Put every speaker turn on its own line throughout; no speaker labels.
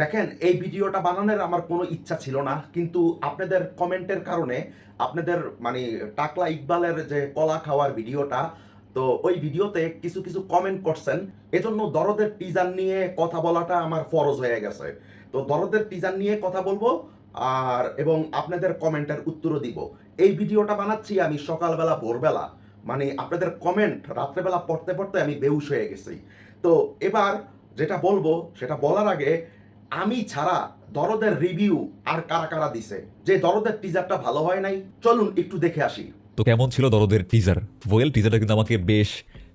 দেখেন, এই ভিডিওটা বানানোর আমার কোনো ইচ্ছা ছিল না, কিন্তু আপনাদের কমেন্টের কারণে আপনাদের মানে টাকলা ইকবালের যে কলা খাওয়ার ভিডিওটা, তো ওই ভিডিওতে কিছু কিছু কমেন্ট করছেন। এজন্য দরদের টিজার নিয়ে কথা বলাটা আমার ফরজ হয়ে গেছে। তো দরদের টিজার নিয়ে কথা বলব, আর, এবং আপনাদের কমেন্টের উত্তরও দিব। এই ভিডিওটা বানাচ্ছি আমি সকালবেলা, ভোরবেলা। মানে আপনাদের কমেন্ট রাত্রেবেলা পড়তে পড়তে আমি বেউস হয়ে গেছি। তো এবার যেটা বলব, সেটা বলার আগে আমি ছাড়া দরদের রিভিউ আর কারা কারা দিছে? যে দরদের টিজারটা ভালো হয় নাই চলুন একটু দেখে আসি।
তো কেমন ছিল দরদের টিজার ওয়েল টিজারটা কিন্তু আমাকে বেশ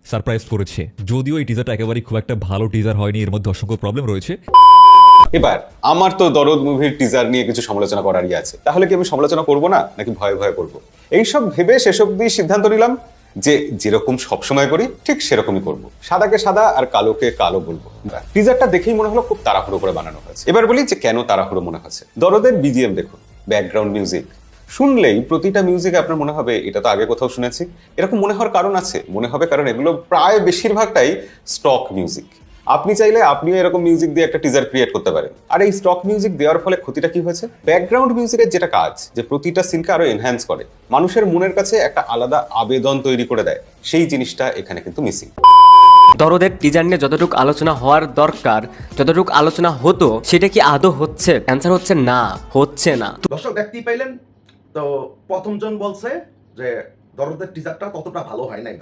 সারপ্রাইজ করেছে। যদিও এই টিজারটা একেবারেই খুব একটা ভালো টিজার হয়নি এর মধ্যে অসংখ্য প্রবলেম রয়েছে।
এবার আমার তো দরদ মুভির টিজার নিয়ে কিছু সমালোচনা করারই আছে। তাহলে কি আমি সমালোচনা করব না নাকি ভয়ে ভয়ে করব? এইসব ভেবে শেষব দিয়ে সিদ্ধান্ত নিলাম যে যেরকম সবসময় করি, ঠিক সেরকমই করব। সাদাকে সাদা আর কালোকে কালো বলব। টিজারটা দেখেই মনে হলো খুব তাড়াহুড়ো করে বানানো হয়েছে। এবার বলি যে কেন তাড়াহুড়ো মনে হচ্ছে। দরদের বিজিএম দেখুন ব্যাকগ্রাউন্ড মিউজিক শুনলেই প্রতিটা মিউজিক আপনার মনে হবে, এটা তো আগে কোথাও শুনেছি। এরকম মনে হওয়ার কারণ আছে। মনে হবে কারণ এগুলো প্রায় বেশিরভাগটাই স্টক মিউজিক আপনি চাইলে আপনিও এরকম মিউজিক দিয়ে একটা টিজার ক্রিয়েট করতে পারেন। আর এই স্টক মিউজিক দেওয়ার ফলে ক্ষতিটা কি হয়েছে? ব্যাকগ্রাউন্ড মিউজিকের যেটা কাজ যে প্রতিটা সিনকে আরও এনহ্যান্স করে মানুষের মনের কাছে একটা আলাদা আবেদন তৈরি করে দেয় সেই জিনিসটা এখানে কিন্তু মিসিং
দরদের টিজার নিয়ে যতটুকু আলোচনা হওয়ার দরকার যতটুকু আলোচনা হতো সেটা কি আদৌ হচ্ছে? অ্যান্সার হচ্ছে না হচ্ছে না।
দর্শক দেখতেই পাইলেন তো প্রথমজন বলছে যে দরদের টিজারটা ততটা ভালো হয় নাই।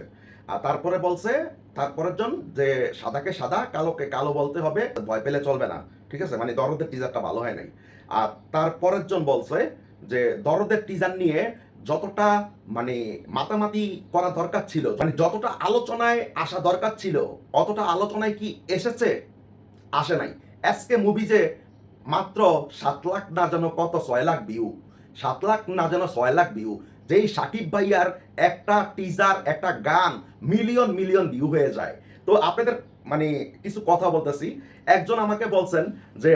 আর তারপরে বলছে, তারপরের জন যে সাদাকে সাদা, কালোকে কালো বলতে হবে, ভয় পেলে চলবে না, ঠিক আছে? মানে দরদের টিজারটা ভালো হয় নাই। আর তারপরের জন বলছে যে দরদের টিজার নিয়ে যতটা মানে মাতামাতি করা দরকার ছিল মানে যতটা আলোচনায় আসা দরকার ছিল, অতটা আলোচনায় কি এসেছে? আসে নাই। এসকে মুভি যে মাত্র সাত লাখ না যেন কত ছয় লাখ ভিউ সাত লাখ না যেন ছয় লাখ ভিউ যেই সাকিব ভাইয়ার একটা টিজার একটা গান মিলিয়ন মিলিয়ন ভিউ হয়ে যায়। তো আপনাদের মানে কিছু কথা বলতেছি। একজন আমাকে বলছেন যে,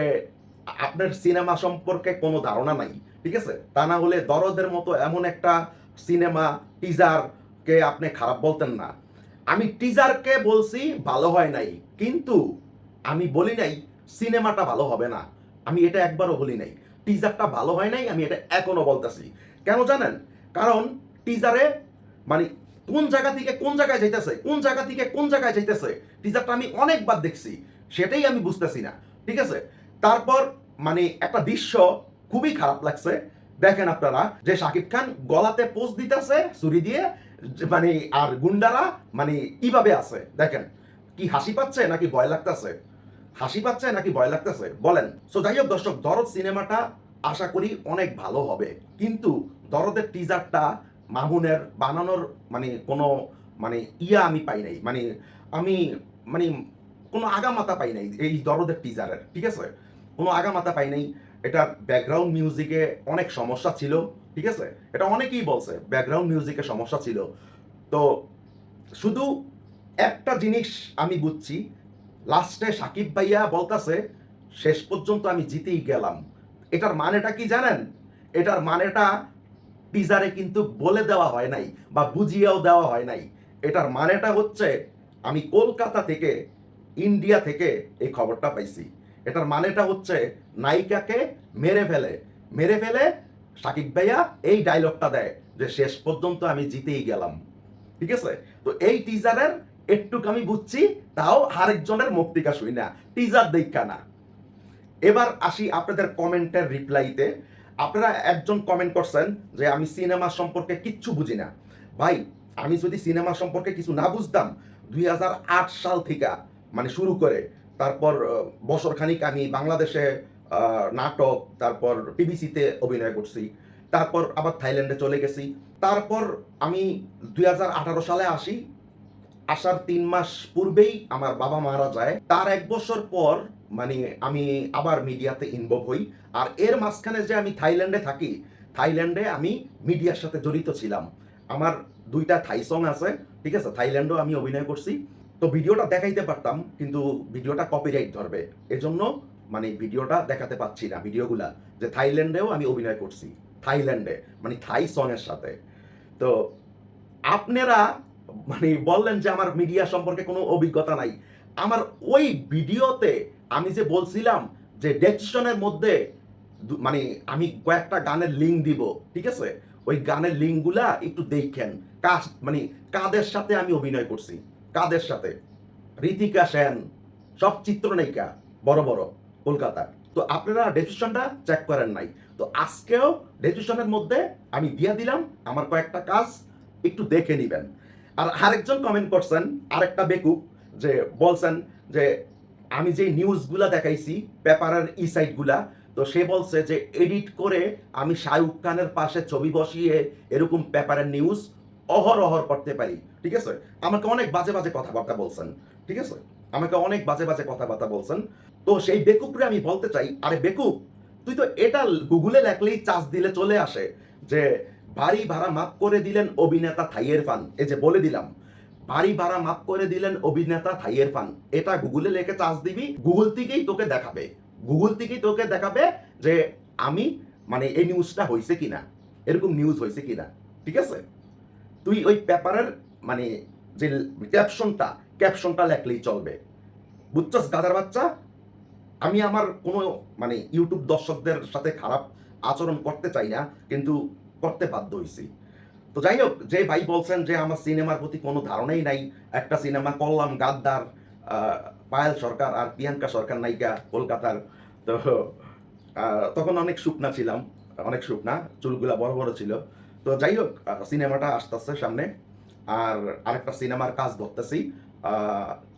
আপনার সিনেমা সম্পর্কে কোনো ধারণা নাই। ঠিক আছে? তা না হলে দরদের মতো এমন একটা সিনেমা টিজারকে আপনি খারাপ বলতেন না। আমি টিজারকে বলছি ভালো হয় নাই, কিন্তু আমি বলি নাই সিনেমাটা ভালো হবে না। আমি এটা একবারও বলি নাই। টিজারটা ভালো হয় নাই, আমি এটা এখনও বলতেছি। কেন জানেন? কারণ টিজারে মানে কোন জায়গা থেকে কোন জায়গায় যাইতেছে, কোন জায়গা থেকে কোন জায়গায় যাইতেছে টিজারটা আমি অনেকবার দেখছি, সেটাই আমি বুঝতেছি না, ঠিক আছে? তারপর মানে একটা দৃশ্য খুবই খারাপ লাগছে, দেখেন আপনারা, যে শাকিব খান গলাতে পোজ দিতেছে, ছুরি দিয়ে মানে আর গুন্ডারা মানে কীভাবে আছে, দেখেন, কি হাসি পাচ্ছে নাকি ভয় লাগতেছে? হাসি পাচ্ছে নাকি ভয় লাগতেছে? বলেন। সো যাই হোক দর্শক, দরদ সিনেমাটা আশা করি অনেক ভালো হবে, কিন্তু দরদের টিজারটা মামুনের বানানোর মানে কোনো মানে ইয়া আমি পাই নাই। মানে আমি মানে কোনো আগামাতা পাই নাই এই দরদের টিজারের ঠিক আছে? কোনো আগামাতা পাই নাই। এটার ব্যাকগ্রাউন্ড মিউজিকে অনেক সমস্যা ছিল, ঠিক আছে? এটা অনেকেই বলছে ব্যাকগ্রাউন্ড মিউজিকে সমস্যা ছিল। তো শুধু একটা জিনিস আমি বুঝছি, লাস্টে সাকিব ভাইয়া বলতাছে, শেষ পর্যন্ত আমি জিতেই গেলাম। এটার মানেটা কি জানেন? এটার মানেটা টিজারে কিন্তু বলে দেওয়া হয় নাই বা বুঝিয়েও দেওয়া হয় নাই। এটার মানেটা হচ্ছে, আমি কলকাতা থেকে, ইন্ডিয়া থেকে এই খবরটা পাইছি। এটার মানেটা হচ্ছে, নায়িকাকে মেরে ফেলে। মেরে ফেলে সাকিব ভাইয়া এই ডায়লগটা দেয় যে শেষ পর্যন্ত আমি জিতেই গেলাম। ঠিক আছে? তো এই টিজারের একটুক আমি বুঝছি, তাও আরেকজনের মুক্তিকা শুই না। টিজার দেখা না। এবার আসি আপনাদের কমেন্টের রিপ্লাইতে আপনারা একজন কমেন্ট করছেন যে আমি সিনেমা সম্পর্কে কিচ্ছু বুঝি না। ভাই, আমি যদি সিনেমা সম্পর্কে কিছু না বুঝতাম, দুই হাজার আট সাল থেকে মানে শুরু করে, তারপর বছরখানিক আমি বাংলাদেশে নাটক, তারপর টিভিসিতে অভিনয় করছি, তারপর আবার থাইল্যান্ডে চলে গেছি, তারপর আমি দুই হাজার আঠারো সালে আসি, আসার তিন মাস পূর্বেই আমার বাবা মারা যায়। তার এক বছর পর মানে আমি আবার মিডিয়াতে ইনভলভ হই। আর এর মাঝখানে যে আমি থাইল্যান্ডে থাকি, থাইল্যান্ডে আমি মিডিয়ার সাথে জড়িত ছিলাম। আমার দুইটা থাই সং আছে, ঠিক আছে? থাইল্যান্ডেও আমি অভিনয় করছি। তো ভিডিওটা দেখাইতে পারতাম, কিন্তু ভিডিওটা কপিরাইট ধরবে। এজন্য মানে ভিডিওটা দেখাতে পাচ্ছি না, ভিডিওগুলা, যে থাইল্যান্ডেও আমি অভিনয় করছি, থাইল্যান্ডে মানে থাই সঙের সাথে। তো আপনারা মানে বললেন যে আমার মিডিয়া সম্পর্কে কোনো অভিজ্ঞতা নাই। আমার ওই ভিডিওতে আমি যে বলছিলাম যে ডেসক্রিপশনের মধ্যে মানে আমি কয়েকটা গানের লিঙ্ক দিব, ঠিক আছে? ওই গানের লিঙ্কগুলা একটু দেখেন। কাজ মানে কাদের সাথে আমি অভিনয় করছি? কাদের সাথে? ঋতিকা সেন, সব চিত্রনায়িকা, বড় বড় কলকাতার তো আপনারা ডেসিশনটা চেক করেন নাই। তো আজকেও ডেসিশনের মধ্যে আমি দিয়ে দিলাম, আমার কয়েকটা কাজ একটু দেখে নেবেন। আর আরেকজন কমেন্ট করছেন, আরেকটা বেকুব, যে বলছেন যে আমি যে নিউজগুলা দেখাইছি, পেপারের ই সাইটগুলা তো সে বলছে যে এডিট করে আমি শাহরুখ খানের পাশে ছবি বসিয়ে এরকম পেপারের নিউজ অহর অহর করতে পারি। ঠিক আছে? আমাকে অনেক বাজে বাজে কথাবার্তা বলছেন। ঠিক আছে? আমাকে অনেক বাজে বাজে কথাবার্তা বলছেন। তো সেই বেকুপরে আমি বলতে চাই, আরে বেকুপ তুই তো এটা গুগলে লেখলেই চার্জ দিলে চলে আসে যে বাড়ি ভাড়া মাফ করে দিলেন অভিনেতা থাইয়ের ফান এই যে বলে দিলাম। বাড়ি ভাড়া মাফ করে দিলেন অভিনেতা থাইয়ের ফান। এটা গুগলে লেখে চার্জ দিবি, গুগল থেকেই তোকে দেখাবে। গুগল থেকেই তোকে দেখাবে যে আমি মানে এই নিউজটা হয়েছে কিনা, এরকম নিউজ হয়েছে কিনা, ঠিক আছে? তুই ওই পেপারের মানে যে ক্যাপশনটা ক্যাপশনটা লেখলেই চলবে। বুঝছস গাদার বাচ্চা? আমি আমার কোনো মানে ইউটিউব দর্শকদের সাথে খারাপ আচরণ করতে চাই না, কিন্তু করতে বাধ্য হয়েছি তো যাই হোক, যে ভাই বলছেন যে আমার সিনেমার প্রতি কোনো ধারণাই নাই, একটা সিনেমা করলাম গাদ্দার পায়েল সরকার আর প্রিয়াঙ্কা সরকার নায়িকা কলকাতার। তো তখন অনেক শুকনা ছিলাম, অনেক শুকনা, চুলগুলা বড় বড় ছিল। তো যাই হোক সিনেমাটা আসতেছে সামনে। আর আরেকটা সিনেমার কাজ ধরতেছি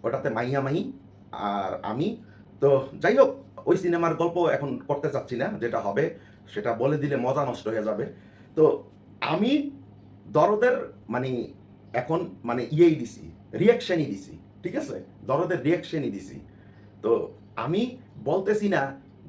ওটাতে মাইয়া মাহি আর আমি। তো যাই হোক, ওই সিনেমার গল্প এখন করতে চাচ্ছি না, যেটা হবে, সেটা বলে দিলে মজা নষ্ট হয়ে যাবে। তো আমি দরদের মানে এখন মানে ইয়েই দিছি রিয়াকশনই দিছি, ঠিক আছে? দরদের রিয়াকশনই দিছি। তো আমি বলতেছি না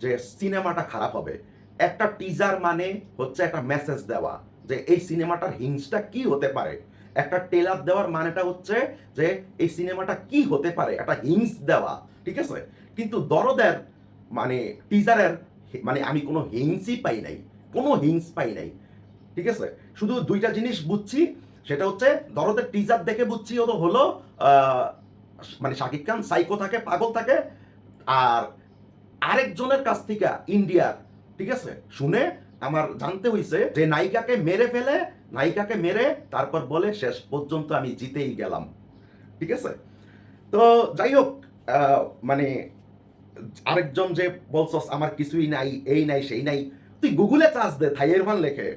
যে সিনেমাটা খারাপ হবে। একটা টিজার মানে হচ্ছে একটা মেসেজ দেওয়া যে এই সিনেমাটার হিংসটা কি হতে পারে? একটা টেলার দেওয়ার মানেটা হচ্ছে যে এই সিনেমাটা কি হতে পারে? একটা হিংস দেওয়া, ঠিক আছে? কিন্তু দরদের মানে টিজারের মানে আমি কোনো হিংসই পাই নাই, কোনো হিংস পাই নাই। ঠিক আছে? শুধু দুইটা জিনিস বুঝছি, সেটা হচ্ছে দরদের টিজার দেখে বুঝছি হলো হলো মানে শাকিব খান সাইকো থাকে, পাগল থাকে, আর আরেকজনের কাছ থেকে ইন্ডিয়ার, ঠিক আছে? শুনে আমার জানতে হইছে যে নায়িকাকে মেরে ফেলে, নায়িকাকে মেরে তারপর বলে শেষ পর্যন্ত আমি জিতেই গেলাম, ঠিক আছে? তো যাই হোক মানে আরেকজন যে বলছস, আমার কিছুই নাই, এই নাই, সেই নাই। তুই গুগলে চার্জ দে, থাইয়ের ভান লেখে।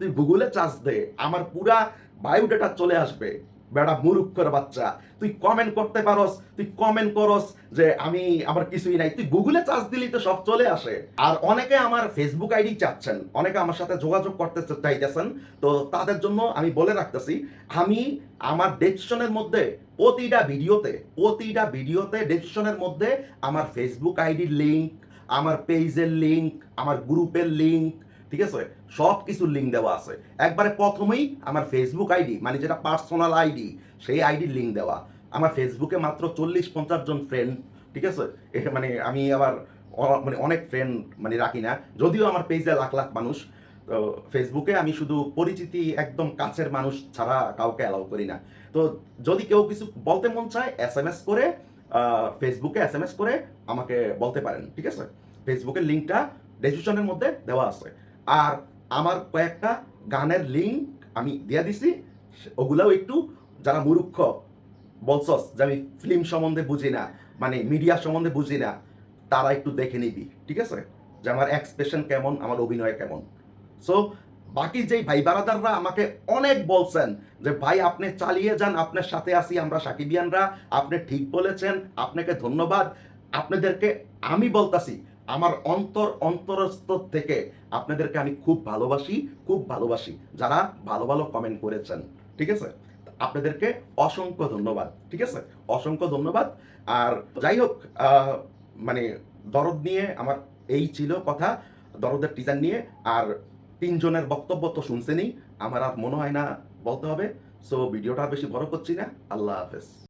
তুই গুগলে চার্জ দে, আমার পুরা বায়োডাটা চলে আসবে। বেড়া মুরুক্ষর বাচ্চা, তুই কমেন্ট করতে পারস, তুই কমেন্ট করস যে আমি, আমার কিছুই নাই। তুই গুগলে চার্জ দিলি তো সব চলে আসে। আর অনেকে আমার ফেসবুক আইডি চাচ্ছেন, অনেকে আমার সাথে যোগাযোগ করতে চাইতেছেন, তো তাদের জন্য আমি বলে রাখতেছি, আমি আমার ডেসক্রিপশনের মধ্যে প্রতিটা ভিডিওতে প্রতিটা ভিডিওতে ডেসক্রিপশনের মধ্যে আমার ফেসবুক আইডির লিঙ্ক আমার পেজের লিঙ্ক আমার গ্রুপের লিঙ্ক ঠিক আছে? সব কিছু লিঙ্ক দেওয়া আছে। একবারে প্রথমেই আমার ফেসবুক আইডি মানে যেটা পার্সোনাল আইডি সেই আইডির লিঙ্ক দেওয়া। আমার ফেসবুকে মাত্র চল্লিশ পঞ্চাশ জন ফ্রেন্ড ঠিক আছে? মানে আমি আবার মানে অনেক ফ্রেন্ড মানে রাখি না। যদিও আমার পেজে লাখ লাখ মানুষ, তো ফেসবুকে আমি শুধু পরিচিতি একদম কাছের মানুষ ছাড়া কাউকে অ্যালাউ করি না। তো যদি কেউ কিছু বলতে মন চায় এস এম এস করে ফেসবুকে এস এম এস করে আমাকে বলতে পারেন, ঠিক আছে? ফেসবুকের লিঙ্কটা ডেসক্রিপশনের মধ্যে দেওয়া আছে। আর আমার কয়েকটা গানের লিঙ্ক আমি দিয়ে দিছি, ওগুলাও একটু যারা মুরুক্ষ বলছস যে আমি ফিল্ম সম্বন্ধে বুঝি না মানে মিডিয়া সম্বন্ধে বুঝি না, তারা একটু দেখে নিবি, ঠিক আছে? যে আমার এক্সপ্রেশন কেমন, আমার অভিনয় কেমন। সো বাকি যেই ভাই বারাদাররা আমাকে অনেক বলছেন যে, ভাই, আপনি চালিয়ে যান, আপনার সাথে আসি আমরা সাকিবিয়ানরা, আপনি ঠিক বলেছেন, আপনাকে ধন্যবাদ, আপনাদেরকে আমি বলতাছি আমার অন্তর, অন্তরস্থ থেকে আপনাদেরকে আমি খুব ভালোবাসি খুব ভালোবাসি। যারা ভালো ভালো কমেন্ট করেছেন, ঠিক আছে? আপনাদেরকে অসংখ্য ধন্যবাদ, ঠিক আছে? অসংখ্য ধন্যবাদ। আর যাই হোক মানে দরদ নিয়ে আমার এই ছিল কথা, দরদের টিচার নিয়ে। আর তিনজনের বক্তব্য তো শুনছেনই, আমার আর মনে হয় না বলতে হবে। সো ভিডিওটা বেশি বড় করছি না। আল্লাহ হাফেজ।